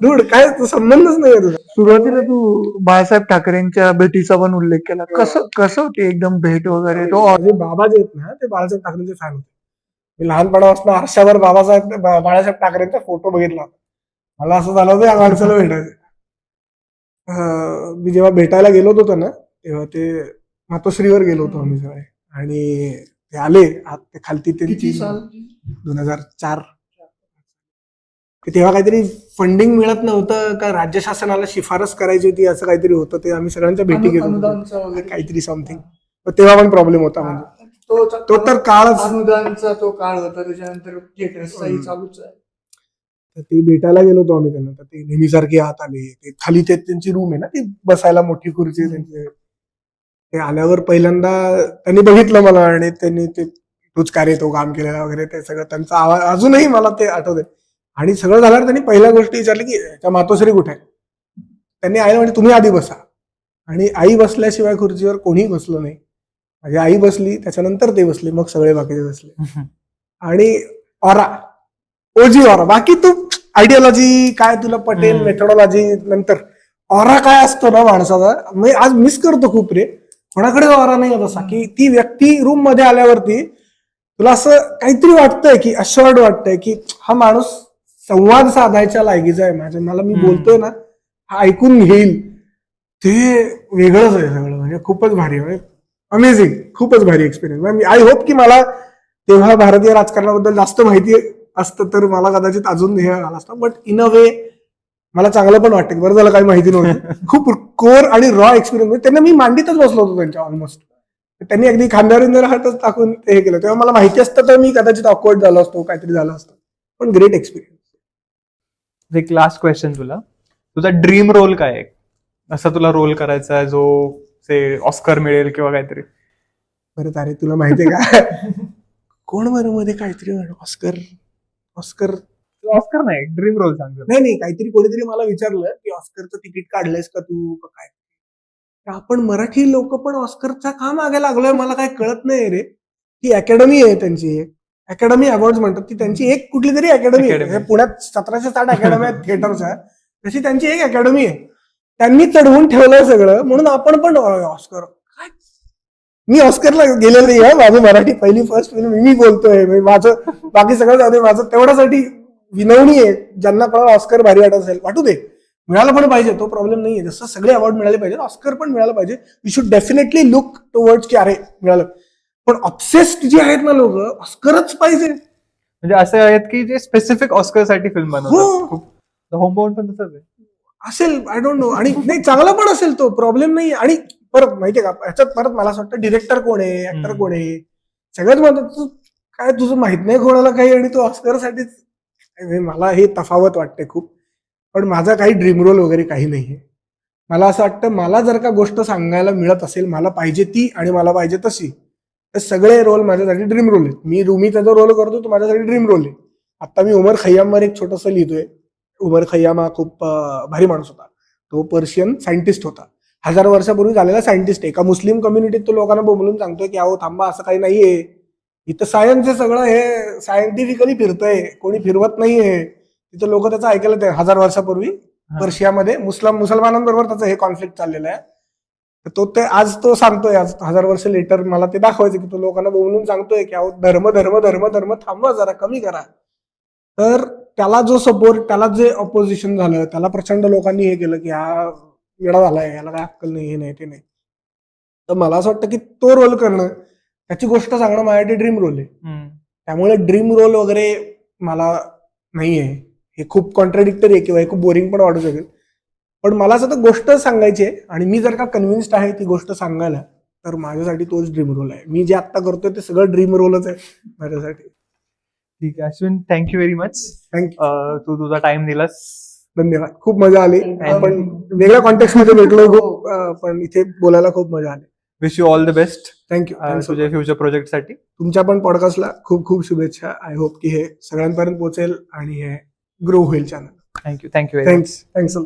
Dude काय तो संबंधच नाही तुझा. सुरुवातीला तू बाळासाहेब ठाकरेंच्या भेटीचा पण उल्लेख केला. कसं कसं होती एकदम भेट वगैरे? तो माझे बाबा जे आहेत ना ते बाळासाहेब ठाकरेंचे फॅन होते. मी लहानपणापासून आरशावर बाबासाहेब बा- बाळासाहेब ठाकरेंचा फोटो बघितला. होता. मला असं झालं होतं या माणसाला भेटायचं. अं, मी जेव्हा भेटायला गेलो होतो ना तेव्हा ते मातोश्रीवर गेलो होतो आम्ही सगळे. आणि ते आले आत ते खालती त्यांची दोन हजार चार. तेव्हा काहीतरी फंडिंग मिळत नव्हतं का राज्य शासनाला शिफारस करायची होती असं काहीतरी होतं ते आम्ही सगळ्यांच्या भेटी घेत काहीतरी समथिंग तेव्हा पण प्रॉब्लेम होता म्हणजे. तो तो तर काळच अनुदानचा तो काळ होता त्याच्यानंतर थिएटर्सचाही. चालूच आहे. तर ते भेटायला गेलो होतो आम्ही त्यांना. तर ते नेहमीसारखे आत आले. ते खाली ते त्यांची रूम आहे ना ती बसायला मोठी खुर्ची आहे त्यांची. ते आल्यावर पहिल्यांदा त्यांनी बघितलं मला आणि त्यांनी ते तूच कार्य तो काम केलेला वगैरे ते सगळं त्यांचा आवाज अजूनही मला ते आठवते आणि सगळं झाल्यावर त्यांनी पहिल्या गोष्टी विचारली की त्या मातोश्री कुठे? त्यांनी आईला म्हणजे तुम्ही आधी बसा. आणि आई बसल्याशिवाय खुर्चीवर कोणीही बसलं नाही. माझी आई बसली त्याच्यानंतर ते बसले मग सगळे बाकीचे बसले. आणि ऑरा ओजी ऑरा बाकी तू आयडियोलॉजी काय तुला पटेल. मेथोडॉलॉजी नंतर. ऑरा काय असतो ना माणसाचा? मी आज मिस करतो खूप रे. कोणाकडे ऑरा नाही होत असा की ती व्यक्ती रूममध्ये आल्यावरती तुला असं काहीतरी वाटतंय की अश्योर्ड वाटतंय की हा माणूस संवाद साधायच्या लायकीचा आहे. माझ्या मला मी. बोलतोय ना हा ऐकून घेईल. ते वेगळंच आहे सगळं. म्हणजे खूपच भारी आहे. अमेझिंग खूपच भारी एक्सपिरियन्स आय होप की मला तेव्हा भारतीय राजकारणाबद्दल जास्त माहिती असतं तर मला कदाचित अजून हे आलं असतं. बट इन अ वे मला चांगलं पण वाटतं. बरं झालं काही माहिती नव्हतं. खूप कोर आणि रॉ एक्सपिरियन्स त्यांना मी मांडीतच बसलो होतो त्यांच्या ऑलमोस्ट त्यांनी अगदी खांद्यावर हातच टाकून ते हे केलं. तेव्हा मला माहिती असतं तर मी कदाचित ऑकवर्ड झालो असतो काहीतरी झालं असतं. पण ग्रेट एक्सपिरियन्स एक लास्ट क्वेश्चन तुला. तुझा ड्रीम रोल काय आहे? असा तुला रोल करायचा आहे जो से ऑस्कर मिळेल किंवा काहीतरी. बरं अरे तुला माहितीये का? कोण बरं मध्ये काहीतरी ऑस्कर ऑस्कर ऑस्कर नाही ड्रीम रोल सांग. नाही नाही काहीतरी कोणीतरी मला विचारलं की ऑस्करचं तिकीट काढलंयस का तू? का काय? आपण मराठी लोक पण ऑस्करच्या का मागे लागलोय? मला काय कळत नाही रे. ती अकॅडमी आहे त्यांची एक. अकॅडमी अवॉर्ड म्हणतात ती त्यांची एक कुठली तरी अकॅडमी. आहे पुण्यात सतराशे साठ अकॅडमी आहेत थिएटरच्या तशी त्यांची एक अकॅडमी आहे. त्यांनी चढवून ठेवलंय सगळं म्हणून आपण पण ऑस्कर? मी ऑस्करला गेलेलं नाही आहे माझी मराठी पहिली फर्स्ट फिल्म मी बोलतोय माझं बाकी सगळं जाऊ दे माझं तेवढ्यासाठी विनवणी आहे. ज्यांना कोणाला ऑस्कर भारी वाटत असेल वाटू दे. मिळालं पण पाहिजे तो प्रॉब्लेम नाहीये. जसं सगळे अवॉर्ड मिळाले पाहिजे ऑस्कर पण मिळालं पाहिजे. You should definitely look towards की अरे मिळालं. पण ऑब्सेस्ड जे आहेत ना लोक ऑस्करच पाहिजे. म्हणजे असे आहेत की जे स्पेसिफिक ऑस्करसाठी फिल्म हो. बनवतात खूप होमबाउंड पण तसंच आहे. असेल आय डोंट नो आणि नाही चांगला पण असेल तो प्रॉब्लेम नाही. आणि परत माहितीये का ह्याच्यात परत मला असं वाटतं डिरेक्टर कोण आहे ऍक्टर. कोण आहे? सगळ्यात म्हणतात तू काय तुझं माहीत नाही कोणाला काही आणि तू ऑस्करसाठीच म्हणजे मला हे तफावत वाटते खूप. पण माझा काही ड्रीम रोल वगैरे काही नाहीये. मला असं वाटतं मला जर का गोष्ट सांगायला मिळत असेल मला पाहिजे ती आणि मला पाहिजे तशी तर सगळे रोल माझ्यासाठी ड्रीम रोल आहेत. मी रुमीचा जो रोल करतो तो माझ्यासाठी ड्रीम रोल आहे. आता मी उमर खय्यामवर एक छोटंसं लिहितोय. उमर खय्याम हा खूप भारी माणूस होता. तो पर्शियन सायंटिस्ट होता. हजार वर्षापूर्वी झालेला सायंटिस्ट एका मुस्लिम कम्युनिटीत तो लोकांना बोंबलून सांगतोय की अहो थांबा असं काही नाहीये. इथं सायन्स आहे सगळं हे सायंटिफिकली फिरतंय. कोणी फिरवत नाहीये. तिथं लोक त्याचं ऐकायला ते हजार वर्षापूर्वी पर्शियामध्ये मुस्लिम मुसलमानांबरोबर त्याचं हे कॉन्फ्लिक्ट चाललेलं आहे. तो ते आज तो सांगतोय आज हजार वर्ष लेटर मला ते दाखवायचं की तो लोकांना बोलून सांगतोय की अहो धर्म धर्म धर्म धर्म थांबवा जरा कमी करा. तर त्याला जो सपोर्ट त्याला जे ऑपोजिशन झालं त्याला प्रचंड लोकांनी हे केलं की हा वेळा झालाय याला काय अक्कल नाही हे नाही ते नाही. तर मला असं वाटतं की तो रोल करणं त्याची गोष्ट सांगणं माझ्यासाठी ड्रीम रोल आहे. त्यामुळे ड्रीम रोल वगैरे मला नाही आहे हे खूप कॉन्ट्राडिक्टरी आहे किंवा हे खूप बोरिंग पण वाटू शकेल. पण मला असं तर गोष्ट सांगायची आहे आणि मी जर का कन्व्हिन्स्ड आहे ती गोष्ट सांगायला तर माझ्यासाठी तोच ड्रीम रोल आहे. मी जे आत्ता करतोय ते सगळं ड्रीम रोलच आहे माझ्यासाठी. ठीक आहे Ashwin thank you very much thank you तू तुझा टाइम दिलास. धन्यवाद. खूप मजा आली. आपण वेगळ्या कॉन्टेक्स्टमध्ये भेटलो खूप पण इथे बोलायला खूप मजा आली. Wish you all the best thank you तुझ्या फ्युचर प्रोजेक्टसाठी. तुमच्या पण पॉडकास्टला खूप खूप शुभेच्छा. आय होप की हे सगळ्यांपर्यंत पोहोचेल आणि हे ग्रो होईल channel thank you thank you thanks thanks